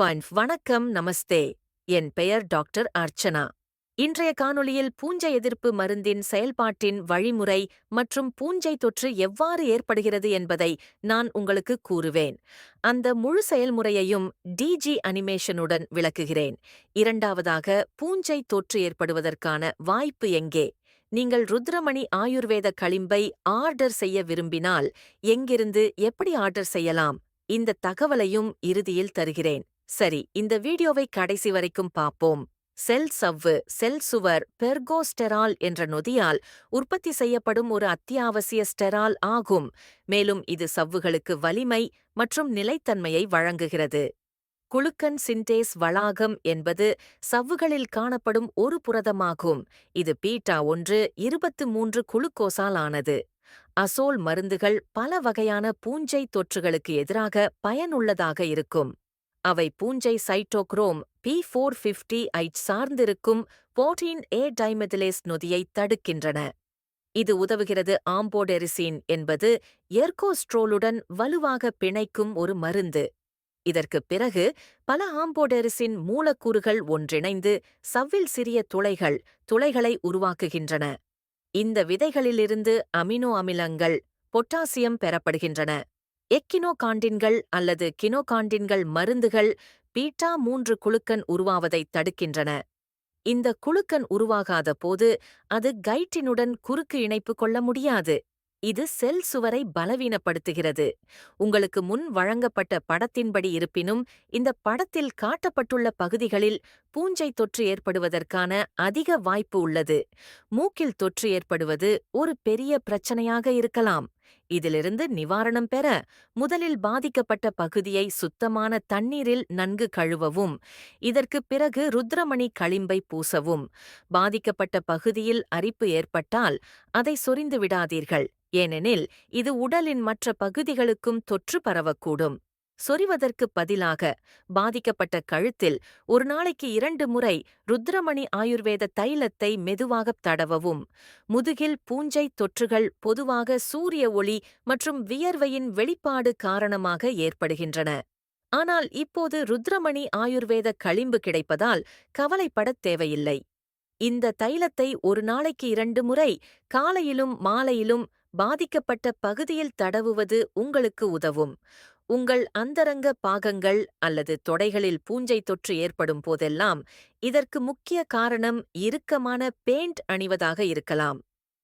Fine வணக்கம் நமஸ்தே. என் பெயர் doctor Archana. இன்றைய காணொளியில் பூஞ்சை எதிர்ப்பு மருந்தின் செயல்பாட்டின் வழிமுறை மற்றும் பூஞ்சை தொற்று எவ்வாறு ஏற்படுகிறது என்பதை நான் உங்களுக்கு கூறுவேன். அந்த முழு செயல்முறையையும் டிஜி அனிமேஷனுடன் விளக்குகிறேன். இரண்டாவதாக பூஞ்சை தொற்று ஏற்படுவதற்கான வாய்ப்பு எங்கே? நீங்கள் ருத்ரமணி ஆயுர்வேத களிம்பை ஆர்டர் செய்ய விரும்பினால் எங்கிருந்து எப்படி ஆர்டர் செய்யலாம்? இந்த தகவலையும் இறுதியில் தருகிறேன். சரி இந்த வீடியோவை கடைசி வரைக்கும் பார்ப்போம். செல் சவ்வு செல் சுவர் பெர்கோஸ்டெரால் என்ற நொதியால் உற்பத்தி செய்யப்படும் ஒரு அத்தியாவசிய ஸ்டெரால் ஆகும். மேலும் இது சவ்வுகளுக்கு வலிமை மற்றும் நிலைத்தன்மையை வழங்குகிறது. குளுக்கன் சின்டேஸ் வளாகம் என்பது சவ்வுகளில் காணப்படும் ஒரு புரதமாகும். இது பீட்டா ஒன்று இருபத்து மூன்று குளுக்கோசால் ஆனது. அசோல் மருந்துகள் பல வகையான பூஞ்சை தொற்றுகளுக்கு எதிராக பயனுள்ளதாக இருக்கும். அவை பூஞ்சை cytochrome P four fifty eight சார்ந்திருக்கும் போர்டீன் ஏ டைமெதிலேஸ் நொதியை தடுக்கின்றன. இது உதவுகிறது ஆம்போடெரிசின் என்பது எர்கோஸ்ட்ரோலுடன் வலுவாக பிணைக்கும் ஒரு மருந்து. இதற்குப் பிறகு பல ஆம்போடெரிசின் மூலக்கூறுகள் ஒன்றிணைந்து சவ்வில் சிறிய துளைகள் துளைகளை உருவாக்குகின்றன. இந்த விதைகளிலிருந்து அமினோ அமிலங்கள் பொட்டாசியம் பெறப்படுகின்றன. எக்கினோகாண்டின்கள் அல்லது கினோகாண்டின்கள் மருந்துகள் பீட்டா மூன்று குழுக்கன் உருவாவதைத் தடுக்கின்றன. இந்த குழுக்கன் உருவாகாத போது அது கைட்டினுடன் குறுக்கு இணைப்பு கொள்ள முடியாது. இது செல் சுவரை பலவீனப்படுத்துகிறது. உங்களுக்கு முன் வழங்கப்பட்ட படத்தின்படி இருப்பினும் இந்த படத்தில் காட்டப்பட்டுள்ள பகுதிகளில் பூஞ்சை தொற்று ஏற்படுவதற்கான அதிக வாய்ப்பு உள்ளது. மூக்கில் தொற்று ஏற்படுவது ஒரு பெரிய பிரச்சனையாக இருக்கலாம். இதிலிருந்து நிவாரணம் பெற முதலில் பாதிக்கப்பட்ட பகுதியை சுத்தமான தண்ணீரில் நன்கு கழுவவும் இதற்கு பிறகு ருத்ரமணி களிம்பை பூசவும். பாதிக்கப்பட்ட பகுதியில் அரிப்பு ஏற்பட்டால் அதை சொரிந்து விடாதீர்கள். ஏனெனில் இது உடலின் மற்ற பகுதிகளுக்கும் தொற்று பரவக்கூடும். சொறிவதற்குப் பதிலாக பாதிக்கப்பட்ட கழுத்தில் ஒரு நாளைக்கு இரண்டு முறை ருத்ரமணி ஆயுர்வேத தைலத்தை மெதுவாகத் தடவவும். முதுகில் பூஞ்சை தொற்றுகள் பொதுவாக சூரிய ஒளி மற்றும் வியர்வையின் வெளிப்பாடு காரணமாக ஏற்படுகின்றன. ஆனால் இப்போது ருத்ரமணி ஆயுர்வேத களிம்பு கிடைப்பதால் கவலைப்படத் தேவையில்லை. இந்த தைலத்தை ஒரு நாளைக்கு இரண்டு முறை காலையிலும் மாலையிலும் பாதிக்கப்பட்ட பகுதியில் தடவுவது உங்களுக்கு உதவும். உங்கள் அந்தரங்க பாகங்கள் அல்லது தொடைகளில் பூஞ்சை தொற்று ஏற்படும் போதெல்லாம் இதற்கு முக்கிய காரணம் இறுக்கமான பெயிண்ட் அணிவதாக இருக்கலாம்.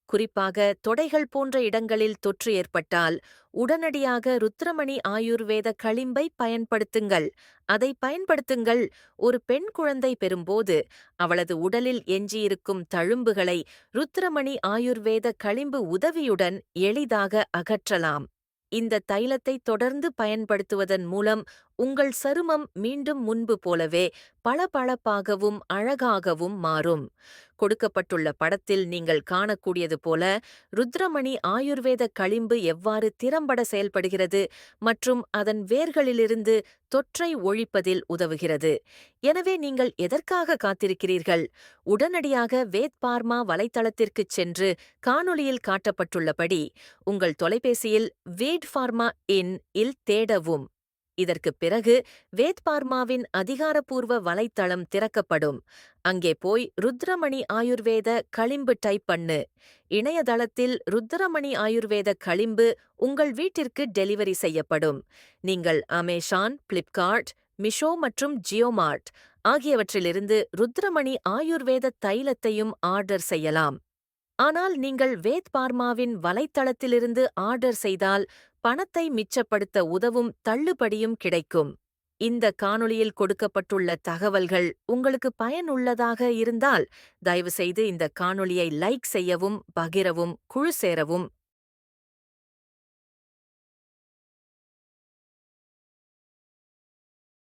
குறிப்பாக தொடைகள் போன்ற இடங்களில் தொற்று ஏற்பட்டால் உடனடியாக ருத்ரமணி ஆயுர்வேத களிம்பை பயன்படுத்துங்கள். அதை பயன்படுத்துங்கள். ஒரு பெண் குழந்தை பெறும்போது அவளது உடலில் எஞ்சியிருக்கும் தழும்புகளை ருத்ரமணி ஆயுர்வேத களிம்பு உதவியுடன் எளிதாக அகற்றலாம். இந்த தைலத்தை தொடர்ந்து பயன்படுத்துவதன் மூலம் உங்கள் சருமம் மீண்டும் முன்பு போலவே பளபளப்பாகவும் அழகாகவும் மாறும். கொடுக்கப்பட்டுள்ள படத்தில் நீங்கள் காணக்கூடியது போல ருத்ரமணி ஆயுர்வேத களிம்பு எவ்வாறு திறம்பட செயல்படுகிறது மற்றும் அதன் வேர்களிலிருந்து தொற்றை ஒழிப்பதில் உதவுகிறது. எனவே நீங்கள் எதற்காக காத்திருக்கிறீர்கள்? உடனடியாக வேத் பார்மா வலைத்தளத்திற்குச் சென்று காணொளியில் காட்டப்பட்டுள்ளபடி உங்கள் தொலைபேசியில் வேட் ஃபார்மா இன் இல் தேடவும். இதற்குப் பிறகு வேத்பார்மாவின் அதிகாரப்பூர்வ வலைத்தளம் திறக்கப்படும். அங்கே போய் ருத்ரமணி ஆயுர்வேத களிம்பு டைப் பண்ணு. இணையதளத்தில் ருத்ரமணி ஆயுர்வேத களிம்பு உங்கள் வீட்டிற்கு டெலிவரி செய்யப்படும். நீங்கள் அமேசான் பிளிப்கார்ட் மிஷோ மற்றும் ஜியோமார்ட் ஆகியவற்றிலிருந்து ருத்ரமணி ஆயுர்வேத தைலத்தையும் ஆர்டர் செய்யலாம். ஆனால் நீங்கள் வேத் பார்மாவின் வலைத்தளத்திலிருந்து ஆர்டர் செய்தால் பணத்தை மிச்சப்படுத்த உதவும் தள்ளுபடியும் கிடைக்கும். இந்த காணொளியில் கொடுக்கப்பட்டுள்ள தகவல்கள் உங்களுக்கு பயனுள்ளதாக இருந்தால் தயவுசெய்து இந்த காணொளியை லைக் செய்யவும் பகிரவும் குழு சேரவும்